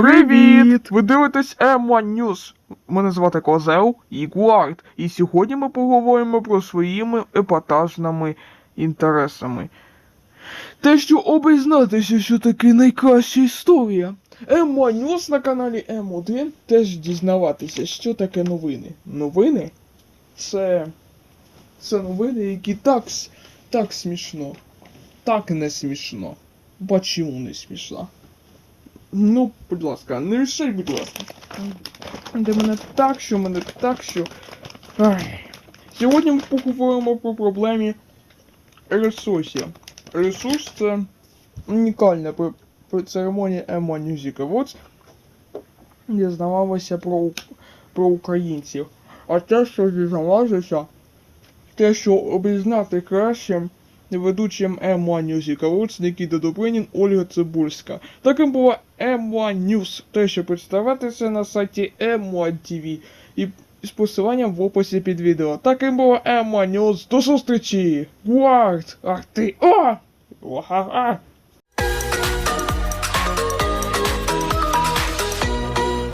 Привіт! Ви дивитесь M1 News. Мене звати Козел і Гуард. І сьогодні ми поговоримо про своїми епатажними інтересами. Те, що обізнатися, що таке найкраща історія. M1 News на каналі M1 теж дізнаватися, що таке новини. Новини? Це. Це новини, які так, так смішно. Так не смішно. Почему не смішно? Ну, будь ласка, не рішай, будь ласка. Де мене так, що мене так, що. Ай. Сьогодні ми поговоримо про проблемі ресурсів. Ресурс це унікальна церемонії M1 Music Awards, де про, про українців. А те, що дізнавалося, те, що обізнати кращим ведучим M1 News і Awards Нікіта Добринін, Ольга Цибульська. Таким була M1 News, те, що представитися на сайті M1 TV і з посиланням в описі під відео. Таким була M1 News. До зустрічі! Гуард! Ах ти! О! Ага!